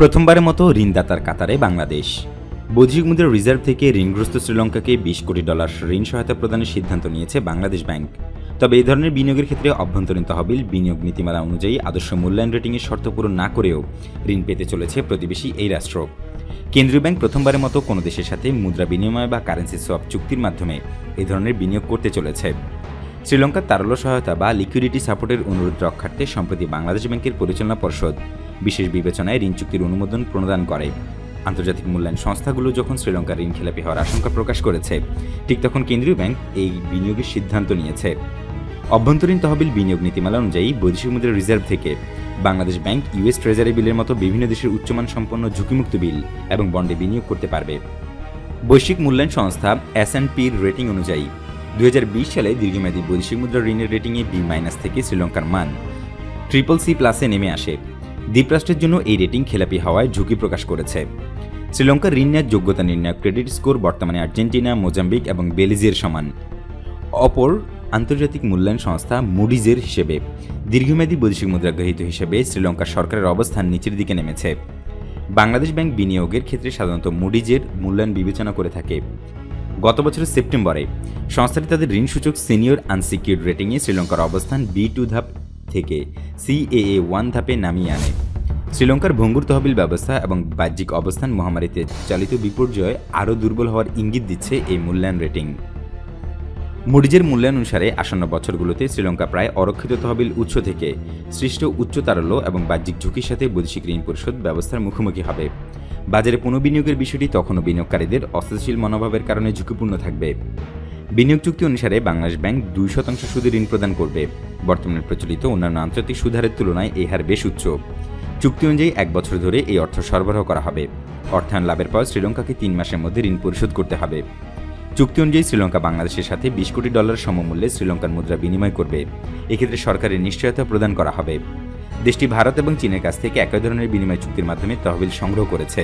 প্রথমবারের মতো ঋণদাতার কাতারে বাংলাদেশ। বৈদেশিক মুদ্রা রিজার্ভ থেকে ঋণগ্রস্ত শ্রীলঙ্কাকে বিশ কোটি ডলার ঋণ সহায়তা প্রদানের সিদ্ধান্ত নিয়েছে বাংলাদেশ ব্যাংক। তবে এই ধরনের বিনিয়োগের ক্ষেত্রে অভ্যন্তরীণ তহবিল বিনিয়োগ নীতিমালা অনুযায়ী আদর্শ মূল্যায়ন রেটিংয়ের শর্ত পূরণ না করেও ঋণ পেতে চলেছে প্রতিবেশী এই রাষ্ট্র। কেন্দ্রীয় ব্যাংক প্রথমবারের মতো কোনো দেশের সাথে মুদ্রা বিনিময় বা কারেন্সি সোয়াপ চুক্তির মাধ্যমে এই ধরনের বিনিয়োগ করতে চলেছে। শ্রীলঙ্কার তারল্য সহায়তা বা লিকুইডিটি সাপোর্টের অনুরোধ রক্ষার্থে সম্প্রতি বাংলাদেশ ব্যাংকের পরিচালনা পর্ষদ বিশেষ বিবেচনায় ঋণ চুক্তির অনুমোদন প্রদান করে। আন্তর্জাতিক মূল্যায়ন সংস্থাগুলো যখন শ্রীলঙ্কার ঋণ খেলাপি হওয়ার আশঙ্কা প্রকাশ করেছে, ঠিক তখন কেন্দ্রীয় ব্যাংক এই বিনিয়োগের সিদ্ধান্ত নিয়েছে। অভ্যন্তরীণ তহবিল বিনিয়োগ নীতিমালা অনুযায়ী বৈদেশিক মুদ্রা রিজার্ভ থেকে বাংলাদেশ ব্যাংক ইউএস ট্রেজারি বিলের মতো বিভিন্ন দেশের উচ্চমান সম্পন্ন ঝুঁকিমুক্ত বিল এবং বন্ডে বিনিয়োগ করতে পারবে। বৈশ্বিক মূল্যায়ন সংস্থা এস পির রেটিং অনুযায়ী দুই হাজার বিশ সালে দীর্ঘমেয়াদী বৈদেশিক মুদ্রা ঋণের রেটিংয়ে বি মাইনাস থেকে শ্রীলঙ্কার মান ট্রিপল সি প্লাসে নেমে আসে। দ্বীপরাষ্ট্রের জন্য এই রেটিং খেলাপি হওয়ায় ঝুঁকি প্রকাশ করেছে। শ্রীলঙ্কার ঋণ নেওয়ার যোগ্যতা নির্ণায়ক ক্রেডিট স্কোর বর্তমানে আর্জেন্টিনা, মোজাম্বিক এবং বেলিজের সমান। অপর আন্তর্জাতিক মূল্যায়ন সংস্থা মুডিজের হিসেবে দীর্ঘমেয়াদী বৈদেশিক মুদ্রা গ্রহীত হিসেবে শ্রীলঙ্কার সরকারের অবস্থান নিচের দিকে নেমেছে। বাংলাদেশ ব্যাংক বিনিয়োগের ক্ষেত্রে সাধারণত মুডিজের মূল্যায়ন বিবেচনা করে থাকে। গত বছরের সেপ্টেম্বরে সংস্থাটি তাদের ঋণ সূচক সিনিয়র আনসিকিউর্ড রেটিংয়ে শ্রীলঙ্কার অবস্থান বি টু ধাপ থেকে সিএএ ওয়ান ধাপে নামিয়ে আনে। শ্রীলঙ্কার ভঙ্গুর তহবিল ব্যবস্থা এবং বাহ্যিক অবস্থান মহামারীতে চালিত বিপর্যয় আরও দুর্বল হওয়ার ইঙ্গিত দিচ্ছে এই মূল্যায়ন রেটিং। মুডিজের মূল্যায়ন অনুসারে আসন্ন বছরগুলোতে শ্রীলঙ্কা প্রায় অরক্ষিত তহবিল উৎস থেকে সৃষ্ট উচ্চ তারল্য এবং বাহ্যিক ঝুঁকির সাথে বৈদেশিক ঋণ পরিশোধ ব্যবস্থার মুখোমুখি হবে। বাজারে পুনঃবিনিয়োগের বিষয়টি তখনও বিনিয়োগকারীদের অস্থিতিশীল মনোভাবের কারণে ঝুঁকিপূর্ণ থাকবে। বিনিয়োগ চুক্তি অনুসারে বাংলাদেশ ব্যাংক দুই শতাংশ সুদে ঋণ প্রদান করবে। বর্তমানে প্রচলিত অন্যান্য আন্তর্জাতিক সুদহারের তুলনায় এই হার বেশ উচ্চ। চুক্তি অনুযায়ী এক বছর ধরে এই অর্থ সরবরাহ করা হবে। অর্থায়ন লাভের পর শ্রীলঙ্কাকে তিন মাসের মধ্যে ঋণ পরিশোধ করতে হবে। চুক্তি অনুযায়ী শ্রীলঙ্কা বাংলাদেশের সাথে বিশ কোটি ডলার সমমূল্যে শ্রীলঙ্কার মুদ্রা বিনিময় করবে। এক্ষেত্রে সরকারের নিশ্চয়তা প্রদান করা হবে। দেশটি ভারত এবং চীনের কাছ থেকে একই ধরনের বিনিময় চুক্তির মাধ্যমে তহবিল সংগ্রহ করেছে।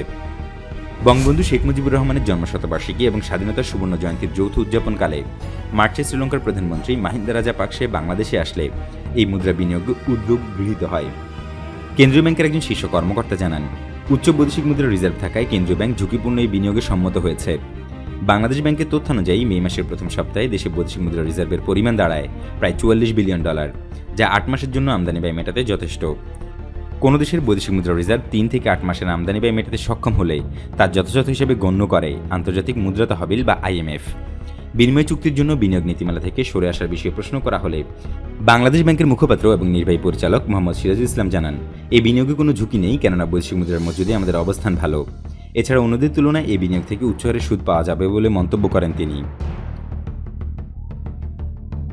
বঙ্গবন্ধু শেখ মুজিবুর রহমানের জন্মশতবার্ষিকী এবং স্বাধীনতার সুবর্ণ জয়ন্তীর যৌথ উদযাপনকালে মার্চে শ্রীলঙ্কার প্রধানমন্ত্রী মাহিন্দা রাজা পাকসে বাংলাদেশে আসলে এই মুদ্রা বিনিয়োগ উদ্যোগ গৃহীত হয়। কেন্দ্রীয় ব্যাংকের একজন শীর্ষ কর্মকর্তা জানান, উচ্চ বৈদেশিক মুদ্রা রিজার্ভ থাকায় কেন্দ্রীয় ব্যাংক ঝুঁকিপূর্ণ এই বিনিয়োগে সম্মত হয়েছে। বাংলাদেশ ব্যাংকের তথ্য অনুযায়ী মে মাসের প্রথম সপ্তাহে দেশে বৈদেশিক মুদ্রা রিজার্ভের পরিমাণ দাঁড়ায় প্রায় চুয়াল্লিশ বিলিয়ন ডলার, যা আট মাসের জন্য আমদানি ব্যয় মেটাতে যথেষ্ট। কোনো দেশের বৈদেশিক মুদ্রা রিজার্ভ তিন থেকে আট মাসের আমদানি ব্যয় মেটাতে সক্ষম হলে তার যথাযথ হিসেবে গণ্য করে আন্তর্জাতিক মুদ্রা তহবিল বা আইএমএফ বিনিময় চুক্তির জন্য বিনিয়োগ নীতিমালা থেকে সরে আসার বিষয়ে প্রশ্ন করা হলে বাংলাদেশ ব্যাংকের মুখপাত্র এবং নির্বাহী পরিচালক মোহাম্মদ সিরাজুল ইসলাম জানান, এই বিনিয়োগে কোনো ঝুঁকি নেই, কেননা বৈদেশিক মুদ্রার মজুদে আমাদের অবস্থান ভালো। এছাড়া অন্যদের তুলনায় এই বিনিয়োগ থেকে উচ্চ হারে সুদ পাওয়া যাবে বলে মন্তব্য করেন তিনি।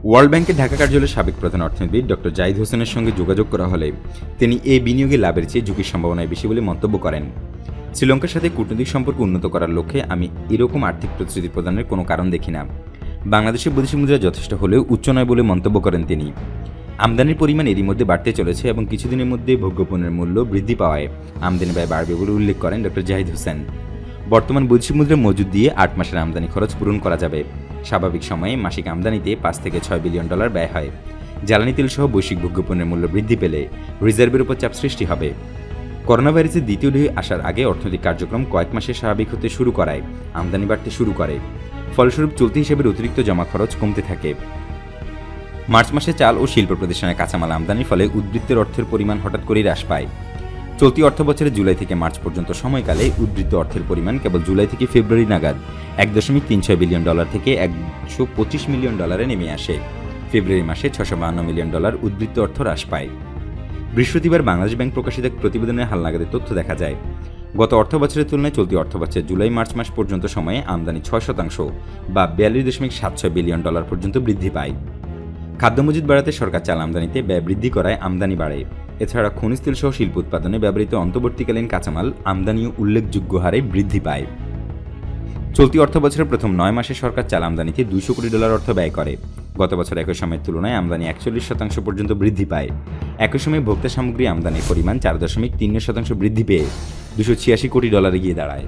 ওয়ার্ল্ড ব্যাংকের ঢাকা কার্যালয়ের সাবেক প্রধান অর্থনীতিবিদ ডক্টর জাহিদ হোসেনের সঙ্গে যোগাযোগ করা হলে তিনি এই বিনিয়োগে লাভের চেয়ে ঝুঁকির সম্ভাবনায় বেশি বলে মন্তব্য করেন। শ্রীলঙ্কার সাথে কূটনৈতিক সম্পর্ক উন্নত করার লক্ষ্যে আমি এরকম আর্থিক প্রতিশ্রুতি প্রদানের কোনো কারণ দেখি না। বাংলাদেশের বৈদেশিক মুদ্রা যথেষ্ট হলেও উচ্চ নয় বলে মন্তব্য করেন তিনি। আমদানির পরিমাণ এরই মধ্যে বাড়তে চলেছে এবং কিছুদিনের মধ্যে ভোগ্যপণ্যের মূল্য বৃদ্ধি পাওয়ায় আমদানি ব্যয় বাড়বে বলে উল্লেখ করেন ডক্টর জাহিদ হোসেন। বর্তমান বৈদেশিক মুদ্রা মজুদ দিয়ে আট মাসের আমদানি খরচ পূরণ করা যাবে। স্বাভাবিক সময়ে মাসিক আমদানিতে পাঁচ থেকে ছয় বিলিয়ন ডলার ব্যয় হয়। জ্বালানি তেল সহ বৈশ্বিক ভোগ্যপণ্যের মূল্য বৃদ্ধি পেলে রিজার্ভের উপর চাপ সৃষ্টি হবে। করোনা ভাইরাসের দ্বিতীয় ঢেউ আসার আগে অর্থনৈতিক কার্যক্রম কয়েক মাসে স্বাভাবিক হতে শুরু করায়, আমদানি বাড়তে শুরু করে। ফলস্বরূপ চলতি হিসেবে অতিরিক্ত জমা খরচ কমতে থাকে। মার্চ মাসে চাল ও শিল্প প্রতিষ্ঠানের কাঁচামাল আমদানির ফলে উদ্বৃত্তের অর্থের পরিমাণ হঠাৎ করেই হ্রাস পায়। চলতি অর্থ বছরের জুলাই থেকে মার্চ পর্যন্ত সময়কালে উদ্বৃত্ত অর্থের পরিমাণ কেবল জুলাই থেকে ফেব্রুয়ারি নাগাদ এক দশমিক তিন ছয় বিলিয়ন ডলার থেকে একশো পঁচিশ মিলিয়ন ডলারে নেমে আসে। ফেব্রুয়ারি মাসে ছশো বাহান্ন মিলিয়ন ডলার উদ্বৃত্ত অর্থ হ্রাস পায়। বৃহস্পতিবার বাংলাদেশ ব্যাংক প্রকাশিত এক প্রতিবেদনের হালনাগাদের তথ্য দেখা যায়। গত অর্থ বছরের তুলনায় চলতি অর্থ বছরের জুলাই মার্চ মাস পর্যন্ত সময়ে আমদানি ছয় শতাংশ বা বিয়াল্লিশ দশমিক সাত ছয় বিলিয়ন ডলার পর্যন্ত বৃদ্ধি পায়। খাদ্য মজুদ বাড়াতে সরকার চাল আমদানিতে ব্যয় বৃদ্ধি করায় আমদানি বাড়ে। এছাড়া খনিজ তেল সহ শিল্প উৎপাদনে ব্যবহৃত অন্তর্বর্তীকালীন কাঁচামাল আমদানিও উল্লেখযোগ্য হারে বৃদ্ধি পায়। চলতি অর্থ বছরের প্রথম নয় মাসে সরকার চাল আমদানিতে দুশো কোটি ডলার অর্থ ব্যয় করে। গত বছর একই সময়ের তুলনায় আমদানি একচল্লিশ শতাংশ পর্যন্ত বৃদ্ধি পায়। একই সময়ে ভোক্তা সামগ্রী আমদানির পরিমাণ চার দশমিক তিন শতাংশ বৃদ্ধি পেয়ে দুশো ছিয়াশি কোটি ডলারে গিয়ে দাঁড়ায়।